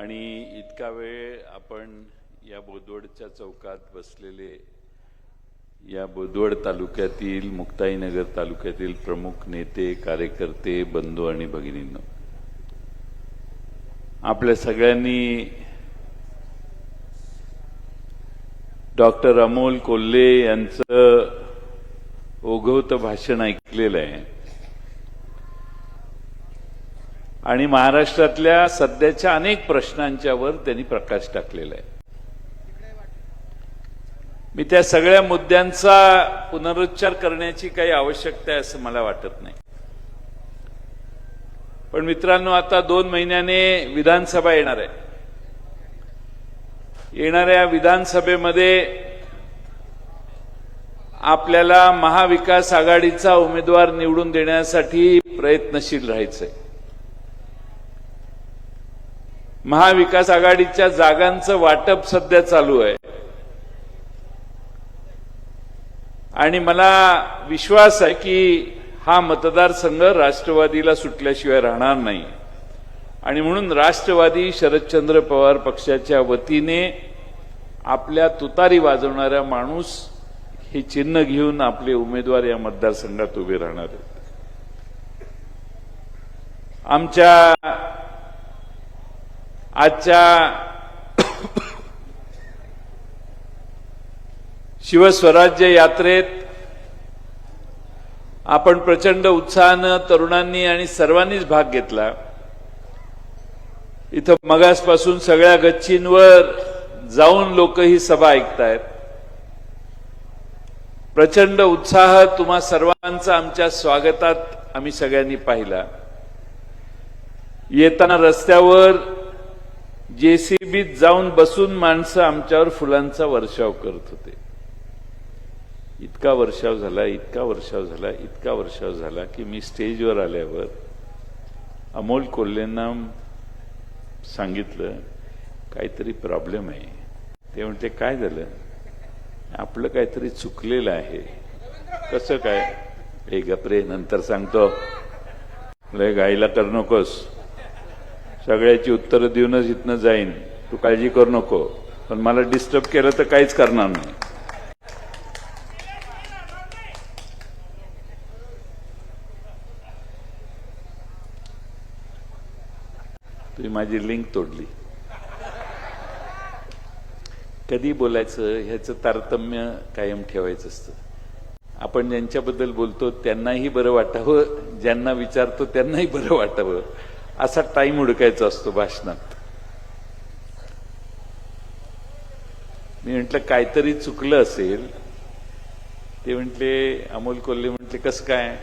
आणि इतका वेळ आपण या बोदवडच्या चौकात बसलेले या बोदवड तालुक्यातील मुक्ताईनगर तालुक्यातील प्रमुख नेते कार्यकर्ते बंधू आणि भगिनींनो आपल्या सगळ्यांनी डॉक्टर अमोल कोल्हे यांचं ओघवतं भाषण ऐकलेलं आहे. आणि महाराष्ट्रातल्या सध्याच्या अनेक प्रश्नांच्यावर त्यांनी प्रकाश टाकलेला आहे. मी त्या सगळ्या मुद्द्यांचा पुनरुच्चार करण्याची काही आवश्यकता आहे असं मला वाटत नाही. पण मित्रांनो आता दोन महिन्याने विधानसभा येणार आहे. येणाऱ्या विधानसभेमध्ये आपल्याला महाविकास आघाडीचा उमेदवार निवडून देण्यासाठी प्रयत्नशील राहायचंय. महाविकास आघाडीच्या जागांचं वाटप सध्या चालू आहे. आणि मला विश्वास आहे की हा मतदारसंघ राष्ट्रवादीला सुटल्याशिवाय राहणार नाही. आणि म्हणून राष्ट्रवादी शरदचंद्र पवार पक्षाच्या वतीने आपल्या तुतारी वाजवणाऱ्या माणूस हे चिन्ह घेऊन आपले उमेदवार या मतदारसंघात उभे राहणार आहेत. आमच्या आजच्या शिवस्वराज्य यात्रेत आपण प्रचंड उत्साहानं तरुणांनी आणि सर्वांनीच भाग घेतला. इथं मगासपासून सगळ्या गच्चींवर जाऊन लोक ही सभा ऐकतायत. प्रचंड उत्साह तुम्हा सर्वांचा आमच्या स्वागतात आम्ही सगळ्यांनी पाहिला. येताना रस्त्यावर जेसीबीत जाऊन बसून माणसं आमच्यावर फुलांचा वर्षाव करत होते. इतका वर्षाव झाला इतका वर्षाव झाला इतका वर्षाव झाला की मी स्टेजवर आल्यावर अमोल कोल्हेंना सांगितलं काहीतरी प्रॉब्लेम आहे. ते म्हणते काय झालं? आपलं काहीतरी चुकलेलं आहे. कसं काय? हे गप्रे नंतर सांगतो. लय गायला कर नकोस. सगळ्याची उत्तरं देऊनच इथनं जाईन. तू काळजी करू नको. पण मला डिस्टर्ब केलं तर काहीच करणार नाही. तुम्ही माझी लिंक तोडली. कधी बोलायचं ह्याचं तारतम्य कायम ठेवायचं असतं. आपण ज्यांच्याबद्दल बोलतो त्यांनाही बरं वाटावं ज्यांना विचारतो त्यांनाही बरं वाटावं. असा टाइम उडकायचा असतो भाषणात. मी म्हटलं काहीतरी चुकलं असेल. ते म्हटले अमोल कोल्हे म्हटले कसं काय?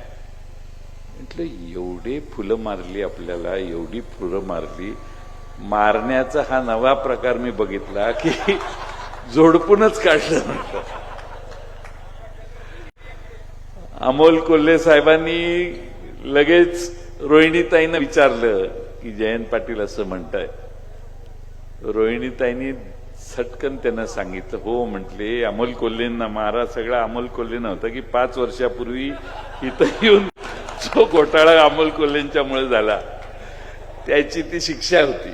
म्हटलं एवढे फुलं मारली आपल्याला एवढी फुलं मारली. मारण्याचा हा नवा प्रकार मी बघितला की जोडपूनच काढलं म्हटलं. अमोल कोल्हे साहेबांनी लगेच रोहिणीताईनं विचारलं की जयंत पाटील असं म्हणताय. रोहिणीताईंनी सटकन त्यांना सांगितलं. हो म्हटले अमोल कोल्हेंना मारा. सगळा अमोल कोल्हे नव्हता की पाच वर्षापूर्वी इथं येऊन जो घोटाळा अमोल कोल्हेंच्यामुळे झाला त्याची ती शिक्षा होती.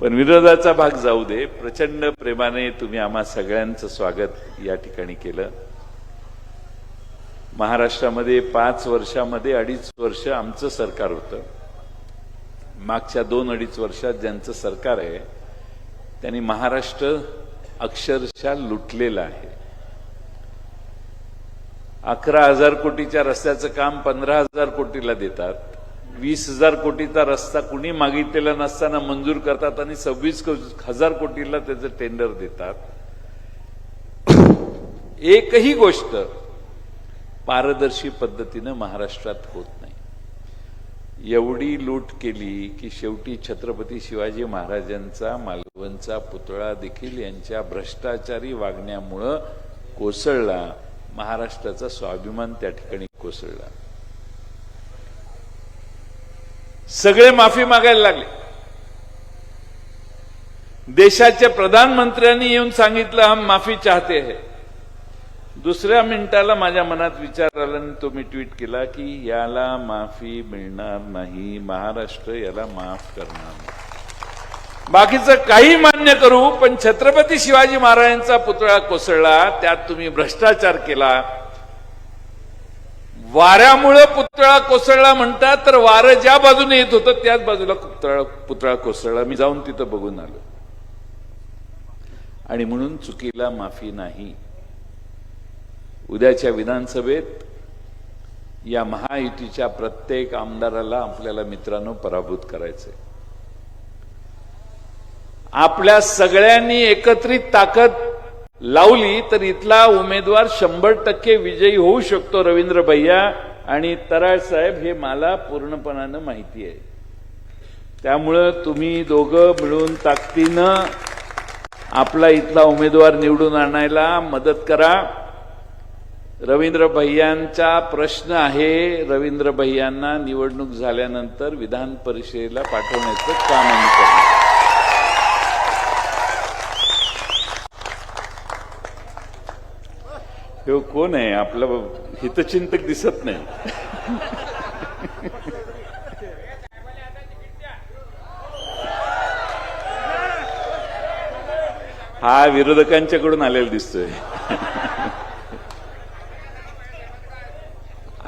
पण विरोधाचा भाग जाऊ दे. प्रचंड प्रेमाने तुम्ही आम्हा सगळ्यांचं स्वागत या ठिकाणी केलं. महाराष्ट्रामध्ये पाच वर्षामध्ये अडीच वर्ष आमचं सरकार होतं. मागच्या दोन अडीच वर्षात ज्यांचं सरकार आहे त्यांनी महाराष्ट्र अक्षरशः लुटलेलं आहे. अकरा हजार कोटीच्या रस्त्याचं काम पंधरा हजार कोटीला देतात. वीस हजार कोटीचा रस्ता कुणी मागितलेला नसताना मंजूर करतात आणि सव्वीस हजार कोटीला त्याचं टेंडर देतात. एकही गोष्ट पारदर्शी पद्धतीनं महाराष्ट्रात होत नाही. एवढी लूट केली की शेवटी छत्रपती शिवाजी महाराजांचा मालवणचा पुतळा देखील यांच्या भ्रष्टाचारी वागण्यामुळं कोसळला. महाराष्ट्राचा स्वाभिमान त्या ठिकाणी कोसळला. सगळे माफी मागायला लागले. देशाच्या प्रधानमंत्र्यांनी येऊन सांगितलं हम माफी चाहते है. दुसऱ्या मिनिटाला माझ्या मनात विचार आला आणि तो मी ट्विट केला की याला माफी मिळणार नाही. महाराष्ट्र याला माफ करणार नाही. बाकीचं काही मान्य करू पण छत्रपती शिवाजी महाराजांचा पुतळा कोसळला त्यात तुम्ही भ्रष्टाचार केला. वाऱ्यामुळं पुतळा कोसळला म्हणतात तर वारं ज्या बाजूने येत होतं त्याच बाजूला पुतळा पुतळा कोसळला. मी जाऊन तिथं बघून आलो. आणि म्हणून चुकीला माफी नाही. उद्याच्या विधानसभेत या महायुतीच्या प्रत्येक आमदाराला आपल्याला मित्रांनो पराभूत करायचंय. आपल्या सगळ्यांनी एकत्रित ताकद लावली तर इथला उमेदवार शंभर टक्के विजयी होऊ शकतो रवींद्र भैया आणि तराळ साहेब हे मला पूर्णपणानं माहिती आहे. त्यामुळं तुम्ही दोघं मिळून ताकदीनं आपला इथला उमेदवार निवडून आणायला मदत करा. रवींद्र भैयांचा प्रश्न आहे. रवींद्र भैयांना निवडणूक झाल्यानंतर विधान परिषदेला पाठवण्याचं काम करणार हे कोण आहे? आपलं हितचिंतक दिसत नाही. हा विरोधकांच्याकडून आलेला दिसतोय.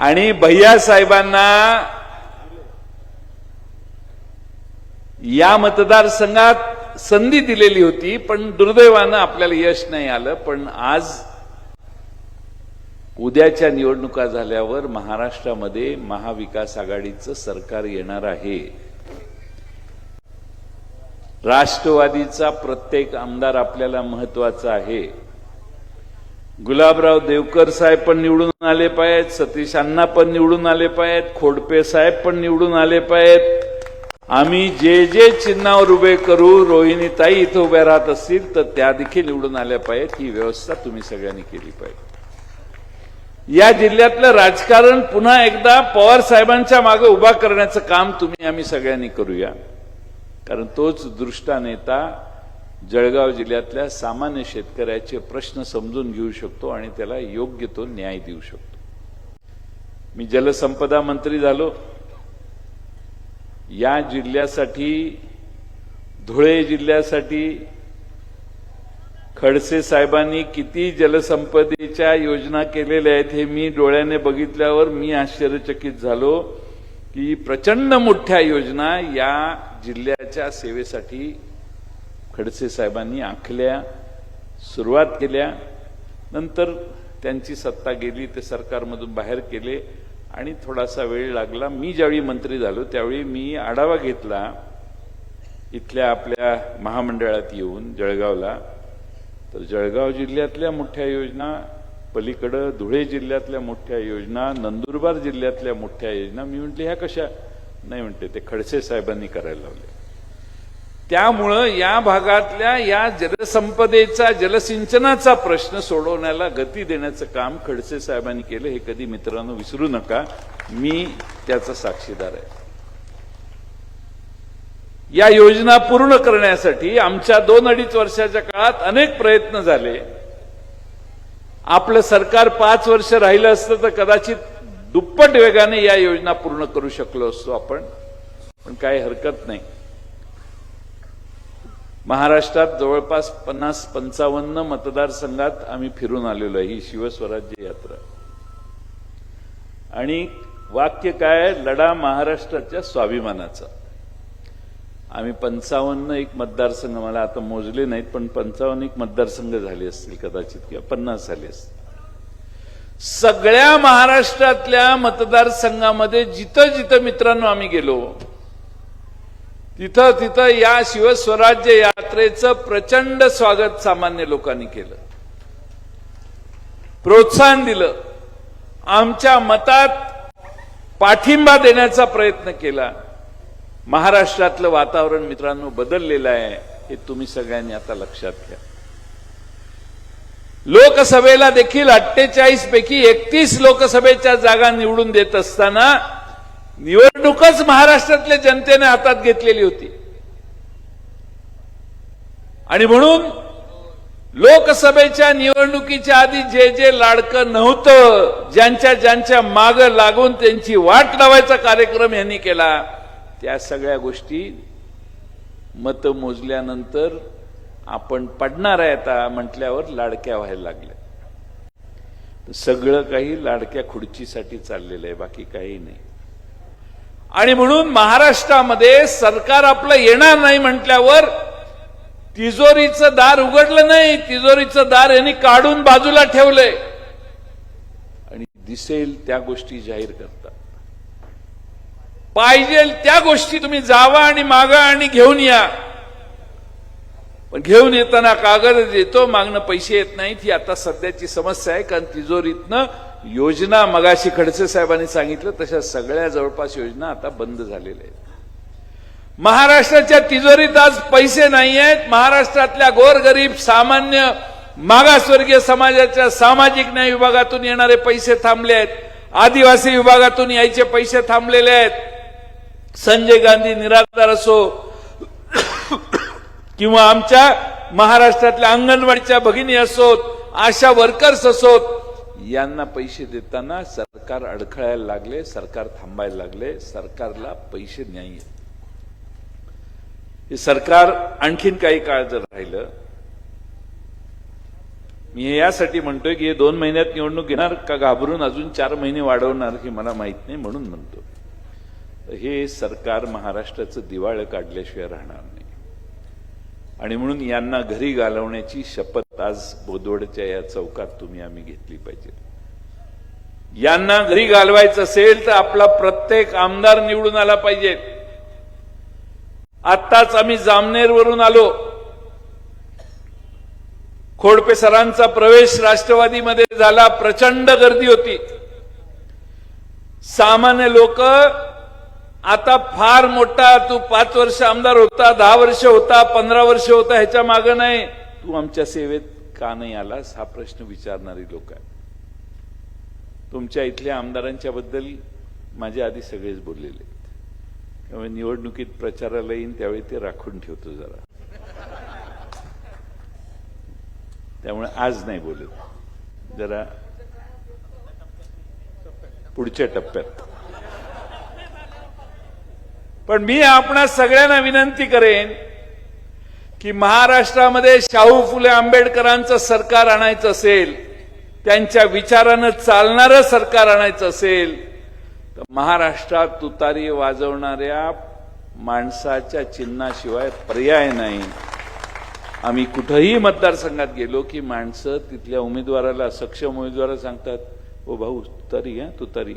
आणि भैया साहेबांना या मतदारसंघात संधी दिलेली होती पण दुर्दैवानं आपल्याला यश नाही आलं. पण आज उद्याच्या निवडणुका झाल्यावर महाराष्ट्रामध्ये महाविकास आघाडीचं सरकार येणार आहे. राष्ट्रवादीचा प्रत्येक आमदार आपल्याला महत्त्वाचा आहे. गुलाबराव देवकर साहेब पण निवडून आले पाहिजेत सतीश अण्णा पण निवडून आले पाहिजेत खोडपे साहेब पण निवडून आले पाहिजेत आम्ही जे जे चिन्हावर उभे करू रोहिणीताई इथं उभ्या राहत असतील तर त्या देखील निवडून आल्या पाहिजेत ही व्यवस्था तुम्ही सगळ्यांनी केली पाहिजे. या जिल्ह्यातलं राजकारण पुन्हा एकदा पवार साहेबांच्या मागे उभा करण्याचं काम तुम्ही आम्ही सगळ्यांनी करूया. कारण तोच दृष्टा नेता जळगाव जिल्ह्यातल्या सामान्य शेतकऱ्याचे प्रश्न समजून घेऊ शकतो आणि त्याला योग्य तो न्याय देऊ शकतो. मी जलसंपदा मंत्री झालो. या जिल्ह्यासाठी धुळे जिल्ह्यासाठी खडसे साहेबांनी किती जलसंपदेच्या योजना केलेल्या आहेत हे मी डोळ्याने बघितल्यावर मी आश्चर्यचकित झालो की प्रचंड मोठ्या योजना या जिल्ह्याच्या सेवेसाठी खडसे साहेबांनी आखल्या सुरुवात केल्या नंतर त्यांची सत्ता गेली ते सरकारमधून बाहेर केले आणि थोडासा वेळ लागला. मी ज्यावेळी मंत्री झालो त्यावेळी मी आढावा घेतला इथल्या आपल्या महामंडळात येऊन जळगावला. तर जळगाव जिल्ह्यातल्या मोठ्या योजना पलीकडं धुळे जिल्ह्यातल्या मोठ्या योजना नंदुरबार जिल्ह्यातल्या मोठ्या योजना. मी म्हटले ह्या कशा? नाही म्हणते ते खडसे साहेबांनी करायला लावले. त्यामुळं या भागातल्या या जलसंपदेचा जलसिंचनाचा प्रश्न सोडवण्याला गती देण्याचं काम खडसे साहेबांनी केलं हे कधी मित्रांनो विसरू नका. मी त्याचा साक्षीदार आहे. या योजना पूर्ण करण्यासाठी आमच्या दोन अडीच वर्षाच्या काळात अनेक प्रयत्न झाले. आपलं सरकार पाच वर्ष राहिलं असतं तर कदाचित दुप्पट वेगाने या योजना पूर्ण करू शकलो असतो आपण. पण काही हरकत नाही. महाराष्ट्रात जवळपास पन्नास पंचावन्न मतदारसंघात आम्ही फिरून आलेलो आहे ही शिवस्वराज्य यात्रा. आणि वाक्य काय? लढा महाराष्ट्राच्या स्वाभिमानाचा. आम्ही पंचावन्न एक मतदारसंघ मला आता मोजले नाहीत पण पंचावन्न एक मतदारसंघ झाले असतील कदाचित किंवा पन्नास झाले असतील. सगळ्या महाराष्ट्रातल्या मतदारसंघामध्ये जिथं जिथं मित्रांनो आम्ही गेलो तिथं तिथं या शिवस्वराज्य यात्रेचं प्रचंड स्वागत सामान्य लोकांनी केलं. प्रोत्साहन दिलं. आमच्या मतात पाठिंबा देण्याचा प्रयत्न केला. महाराष्ट्रातलं वातावरण मित्रांनो बदललेलं आहे हे तुम्ही सगळ्यांनी आता लक्षात घ्या. लोकसभेला देखील अठ्ठेचाळीस पैकी एकतीस लोकसभेच्या जागा निवडून देत असताना निवडणूकच महाराष्ट्रातल्या जनतेने हातात घेतलेली होती. आणि म्हणून लोकसभेच्या निवडणुकीच्या आधी जे जे लाडकं नव्हतं ज्यांच्या ज्यांच्या माग लागून त्यांची वाट लावायचा कार्यक्रम यांनी केला त्या सगळ्या गोष्टी मत मोजल्यानंतर आपण पडणार आहे आता म्हटल्यावर लाडक्या व्हायला लागल्या. सगळं काही लाडक्या खुर्चीसाठी चाललेलं आहे बाकी काही नाही. आणि म्हणून महाराष्ट्रामध्ये सरकार आपलं येणार नाही म्हटल्यावर तिजोरीचं दार उघडलं नाही तिजोरीचं दार यांनी काढून बाजूला ठेवलंय. आणि दिसेल त्या गोष्टी जाहीर करतात. पाहिजे त्या गोष्टी तुम्ही जावा आणि मागा आणि घेऊन या. पण घेऊन येताना कागद देतो मागणं पैसे येत नाहीत ही आता सध्याची समस्या आहे कारण तिजोरीतनं योजना मगाशी खडसे साहेबांनी सांगितलं तशा सगळ्या जवळपास योजना आता बंद झालेल्या आहेत. महाराष्ट्राच्या तिजोरीत आज पैसे नाही आहेत. महाराष्ट्रातल्या गोरगरीब सामान्य मागासवर्गीय समाजाच्या सामाजिक न्याय विभागातून येणारे पैसे थांबले आहेत. आदिवासी विभागातून यायचे पैसे थांबलेले आहेत. संजय गांधी निराधार असो किंवा आमच्या महाराष्ट्रातल्या अंगणवाडीच्या भगिनी असोत आशा वर्कर्स असोत यांना पैसे देताना सरकार अडखळायला लागले सरकार थांबायला लागले सरकारला पैसे नाही हे सरकार आणखीन काही काळ जर राहिलं मी हे यासाठी म्हणतोय की हे दोन महिन्यात निवडणूक घेणार का घाबरून अजून चार महिने वाढवणार हे मला माहीत नाही म्हणून म्हणतो. हे सरकार महाराष्ट्राचं दिवाळं काढल्याशिवाय राहणार नाही. आणि म्हणून यांना घरी घालवण्याची शपथ आज बोदोडच्या या चौकात तुम्ही आम्ही घेतली पाहिजे. यांना घरी घालवायचं असेल तर आपला प्रत्येक आमदार निवडून आला पाहिजे. आत्ताच आम्ही जामनेरवरून आलो. खोडपे सरांचा प्रवेश राष्ट्रवादीमध्ये झाला प्रचंड गर्दी होती. सामान्य लोक आता फार मोठा तू पाच वर्ष आमदार होता दहा वर्ष होता पंधरा वर्ष होता ह्याच्या मागं नाही. तू आमच्या सेवेत का नाही आलास हा प्रश्न विचारणारी लोक आहे तुमच्या इथल्या आमदारांच्या बद्दल माझ्या आधी सगळेच बोललेले आहेत. त्यामुळे निवडणुकीत प्रचाराला येईन त्यावेळी ते राखून ठेवतो जरा. त्यामुळे आज नाही बोलत. जरा पुढच्या टप्प्यात. पण मी आपणा सगळ्यांना विनंती करेन की महाराष्ट्रामध्ये शाहू फुले आंबेडकरांचं सरकार आणायचं असेल त्यांच्या विचारानं चालणारं सरकार आणायचं असेल तर महाराष्ट्रात तुतारी वाजवणाऱ्या माणसाच्या चिन्हाशिवाय पर्याय नाही. आम्ही कुठंही मतदारसंघात गेलो की माणसं तिथल्या उमेदवाराला सक्षम उमेदवाराला सांगतात ओ भाऊ तुतारी हा तुतारी.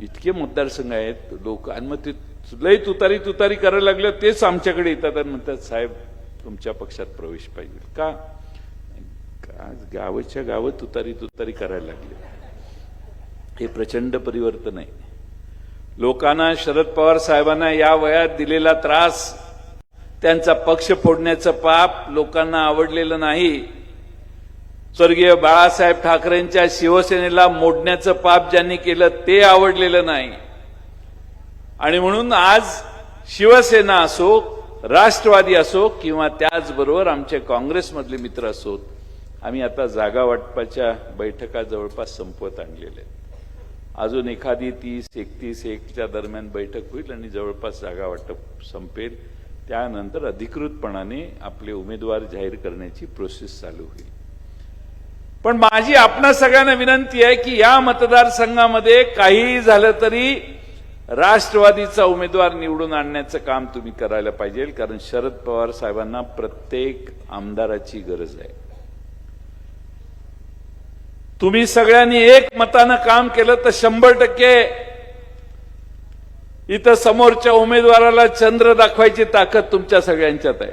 इतके मतदारसंघ आहेत लोक आणि मग ते लय तुतारी तुतारी करायला लागलं तेच आमच्याकडे येतात. आणि म्हणतात साहेब तुमच्या पक्षात प्रवेश पाहिजे. का? आज गावाच्या गावं तुतारी तुतारी करायला लागले. हे प्रचंड परिवर्तन आहे. लोकांना शरद पवार साहेबांना या वयात दिलेला त्रास त्यांचा पक्ष फोडण्याचं पाप लोकांना आवडलेलं नाही. स्वर्गीय बाळासाहेब ठाकरेंच्या शिवसेनेला मोडण्याचं पाप ज्यांनी केलं ते आवडलेलं नाही. आणि म्हणून आज शिवसेना असो राष्ट्रवादी असो किंवा त्याचबरोबर आमचे काँग्रेसमधले मित्र असोत आम्ही आता जागा वाटपाच्या बैठका जवळपास संपवत आणलेल्या आहेत. अजून एखादी तीस एकतीस एकच्या दरम्यान बैठक होईल आणि जवळपास जागा वाटप संपेल. त्यानंतर अधिकृतपणाने आपले उमेदवार जाहीर करण्याची प्रोसेस चालू होईल. पण माझी आपणा सगळ्यांना विनंती आहे की या मतदारसंघामध्ये काहीही झालं तरी राष्ट्रवादीचा उमेदवार निवडून आणण्याचं काम तुम्ही करायला पाहिजे कारण शरद पवार साहेबांना प्रत्येक आमदाराची गरज आहे. तुम्ही सगळ्यांनी एक मतानं काम केलं तर शंभर टक्के इथं समोरच्या उमेदवाराला चंद्र दाखवायची ताकद तुमच्या सगळ्यांच्यात आहे.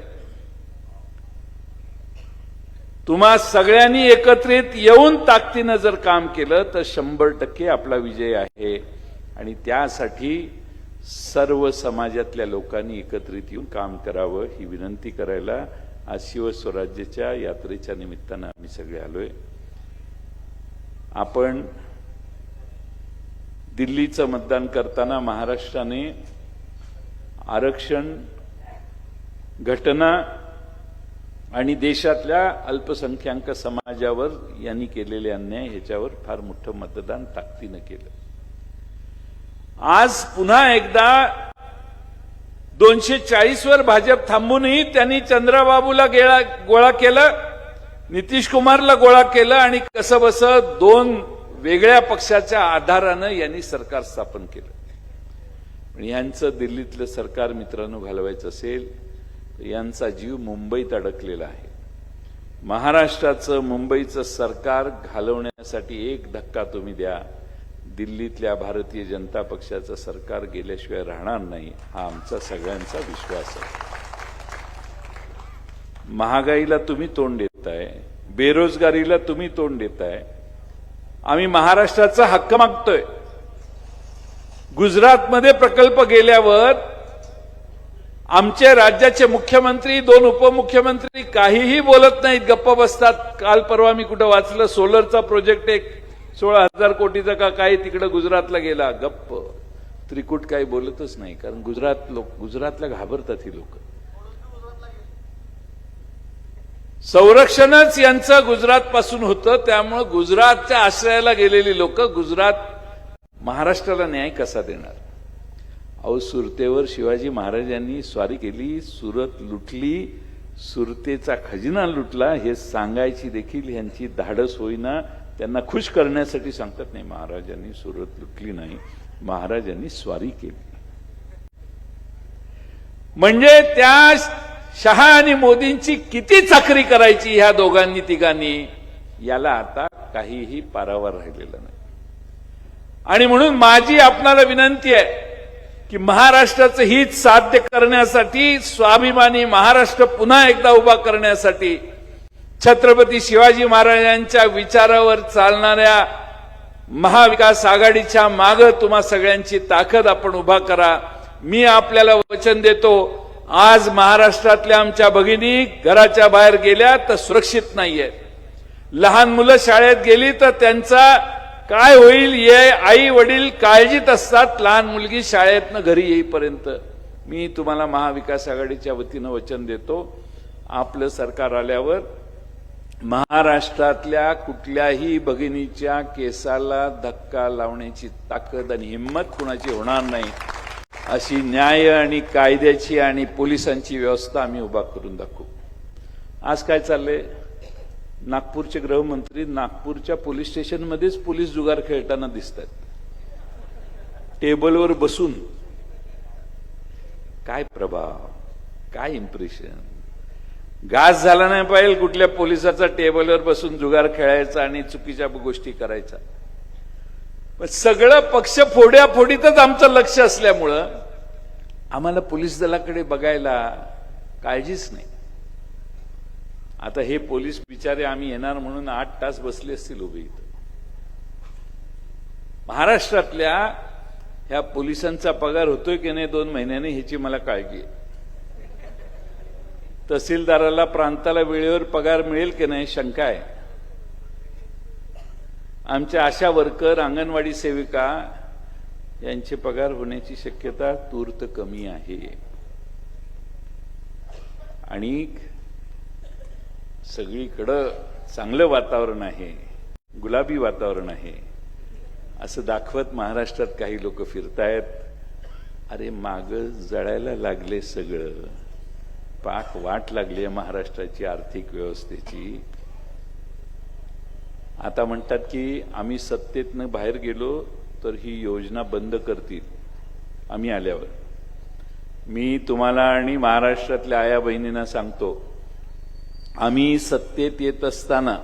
तुम्हा सगळ्यांनी एकत्रित येऊन ताकदीनं जर काम केलं तर शंभर टक्के आपला विजय आहे. आणि त्यासाठी सर्व समाजातल्या लोकांनी एकत्रित येऊन काम करावं ही विनंती करायला आज शिवस्वराज्याच्या यात्रेच्या निमित्तानं आम्ही सगळे आलोय. आपण दिल्लीचं मतदान करताना महाराष्ट्राने आरक्षण घटना आणि देशातल्या अल्पसंख्याक समाजावर यांनी केलेले अन्याय ह्याच्यावर फार मोठं मतदान ताकदीनं केलं. आज पुन्हा एकदा दोनशे चाळीस वर भाजप थांबूनही त्यांनी चंद्रबाबूला गेळा गोळा केलं नितीश कुमारला गोळा केलं आणि कसं बस दोन वेगळ्या पक्षाच्या आधारानं यांनी सरकार स्थापन केलं. पण यांचं दिल्लीतलं सरकार मित्रांनो घालवायचं असेल तर यांचा जीव मुंबईत अडकलेला आहे. महाराष्ट्राचं मुंबईचं सरकार घालवण्यासाठी एक धक्का तुम्ही द्या. दिल्लीतल्या भारतीय जनता पक्षाचं सरकार गेल्याशिवाय राहणार नाही हा आमचा सगळ्यांचा विश्वास आहे. महागाईला तुम्ही तोंड देताय बेरोजगारीला तुम्ही तोंड देताय आम्ही महाराष्ट्राचा हक्क मागतोय. गुजरातमध्ये प्रकल्प गेल्यावर आमचे राज्याचे मुख्यमंत्री दोन उपमुख्यमंत्री काहीही बोलत नाहीत गप्प बसतात. काल परवा मी कुठं वाचलं सोलरचा प्रोजेक्ट एक सोळा हजार कोटीचा का काय तिकडं गुजरातला गेला? गप्प. त्रिकूट काही बोलतच नाही कारण गुजरात लोक गुजरातला घाबरतात ही लोक. संरक्षणच यांचं गुजरात पासून होतं त्यामुळं गुजरातच्या आश्रयाला गेलेली लोक गुजरात महाराष्ट्राला न्याय कसा देणार? अहो सुरतेवर शिवाजी महाराजांनी स्वारी केली सुरत लुटली सुरतेचा खजिना लुटला हे सांगायची देखील यांची धाडस होईना त्यांना खुश करण्यासाठी सांगतात नाही महाराजांनी सुरत लुटली नाही. महाराजांनी स्वारी केली. म्हणजे त्या शहा आणि मोदींची किती चाकरी करायची ह्या दोघांनी तिघांनी याला आता काहीही पारावर राहिलेलं नाही. आणि म्हणून माझी आपणाला विनंती आहे की महाराष्ट्राचं हित साध्य करण्यासाठी स्वाभिमानी महाराष्ट्र पुन्हा एकदा उभा करण्यासाठी छत्रपती शिवाजी महाराजांच्या विचारावर चालणाऱ्या महाविकास आघाडीच्या माग तुम्हा सगळ्यांची ताकद आपण उभा करा. मी आपल्याला वचन देतो आज महाराष्ट्रातल्या आमच्या भगिनी घराच्या बाहेर गेल्या तर सुरक्षित नाहीये. लहान मुलं शाळेत गेली तर त्यांचा काय होईल ये आई वडील काळजीत असतात लहान मुलगी शाळेतनं घरी येईपर्यंत. मी तुम्हाला महाविकास आघाडीच्या वतीनं वचन देतो. आपलं सरकार आल्यावर महाराष्ट्रातल्या कुठल्याही भगिनीच्या केसाला धक्का लावण्याची ताकद आणि हिंमत कुणाची होणार नाही अशी न्याय आणि कायद्याची आणि पोलिसांची व्यवस्था आम्ही उभा करून दाखवू. आज काय चाललंय? नागपूरचे गृहमंत्री नागपूरच्या पोलीस स्टेशनमध्येच पोलीस जुगार खेळताना दिसतात टेबलवर बसून काय प्रभाव काय इम्प्रेशन घास झाला नाही पाहिजे कुठल्या पोलिसाचा टेबलवर बसून जुगार खेळायचा आणि चुकीच्या गोष्टी करायचा. सगळं पक्ष फोड्याफोडीतच आमचं लक्ष असल्यामुळं आम्हाला पोलीस दलाकडे बघायला काळजीच नाही. आता हे पोलीस बिचारे आम्ही येणार म्हणून आठ तास बसले असतील उभे इथं. महाराष्ट्रातल्या ह्या पोलिसांचा पगार होतोय की नाही दोन महिन्याने ह्याची मला काळजी आहे. तहसीलदाराला प्रांताला वेळेवर पगार मिळेल की नाही शंका आहे. आमच्या आशा वर्कर अंगणवाडी सेविका यांचे पगार होण्याची शक्यता तूर्त कमी आहे. आणि सगळीकडं चांगलं वातावरण आहे गुलाबी वातावरण आहे. असं दाखवत महाराष्ट्रात काही लोक फिरतायत. अरे माग जळायला लागले सगळं. पाक वाट लागली आहे महाराष्ट्राची आर्थिक व्यवस्थेची. आता म्हणतात की आम्ही सत्तेतनं बाहेर गेलो तर ही योजना बंद करतील आम्ही आल्यावर. मी तुम्हाला आणि महाराष्ट्रातल्या आया बहिणींना सांगतो आम्ही सत्तेत येत असताना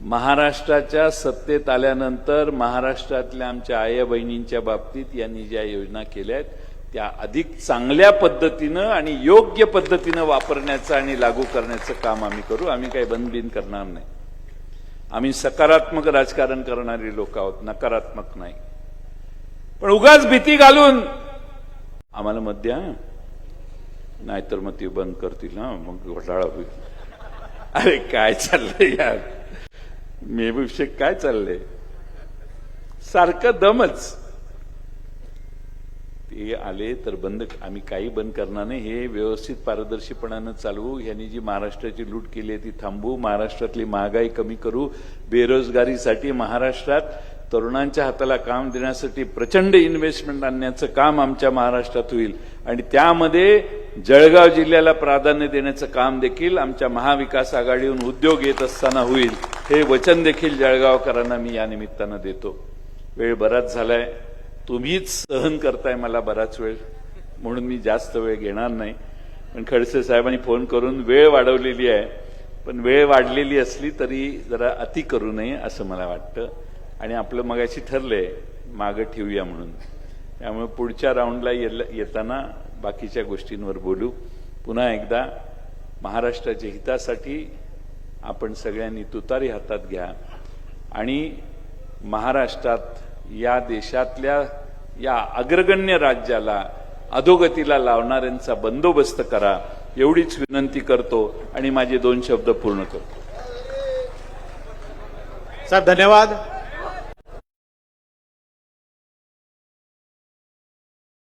महाराष्ट्राच्या सत्तेत आल्यानंतर महाराष्ट्रातल्या आमच्या आया बहिणींच्या बाबतीत यांनी ज्या योजना केल्या आहेत त्या अधिक चांगल्या पद्धतीनं आणि योग्य पद्धतीनं वापरण्याचं आणि लागू करण्याचं काम आम्ही करू. आम्ही काही बंदबिन करणार नाही. आम्ही सकारात्मक राजकारण करणारी लोक आहोत नकारात्मक नाही. पण उगाच भीती घालून आम्हाला मत द्या. नाहीतर मग ती बंद करतील ना मग घोटाळा होईल. अरे काय चाललंय यार? मे भविष्य काय चाललंय? सारखं दमच. हे आले तर बंद आम्ही काही बंद करणार नाही. हे व्यवस्थित पारदर्शीपणानं चालवू. ह्यांनी जी महाराष्ट्राची लूट केली आहे ती थांबवू. महाराष्ट्रातली महागाई कमी करू. बेरोजगारीसाठी महाराष्ट्रात तरुणांच्या हाताला काम देण्यासाठी प्रचंड इन्व्हेस्टमेंट आणण्याचं काम आमच्या महाराष्ट्रात होईल. आणि त्यामध्ये जळगाव जिल्ह्याला प्राधान्य देण्याचं काम देखील आमच्या महाविकास आघाडीहून उद्योग येत असताना होईल. हे वचन देखील जळगावकरांना मी या निमित्तानं देतो. वेळ बराच झालाय. तुम्हीच सहन करताय मला बराच वेळ. म्हणून मी जास्त वेळ घेणार नाही. पण खडसे साहेबांनी फोन करून वेळ वाढवलेली आहे. पण वेळ वाढलेली असली तरी जरा अति करू नये असं मला वाटतं. आणि आपलं मगाशी ठरलंय मागं ठेवूया म्हणून. त्यामुळे पुढच्या राऊंडला येताना बाकीच्या गोष्टींवर बोलू. पुन्हा एकदा महाराष्ट्राच्या हितासाठी आपण सगळ्यांनी तुतारी हातात घ्या. आणि महाराष्ट्रात या देशातल्या या अग्रगण्य राज्याला अधोगतीला लावणाऱ्यांचा बंदोबस्त करा एवढीच विनंती करतो आणि माझे दोन शब्द पूर्ण करतो. साहेब धन्यवाद.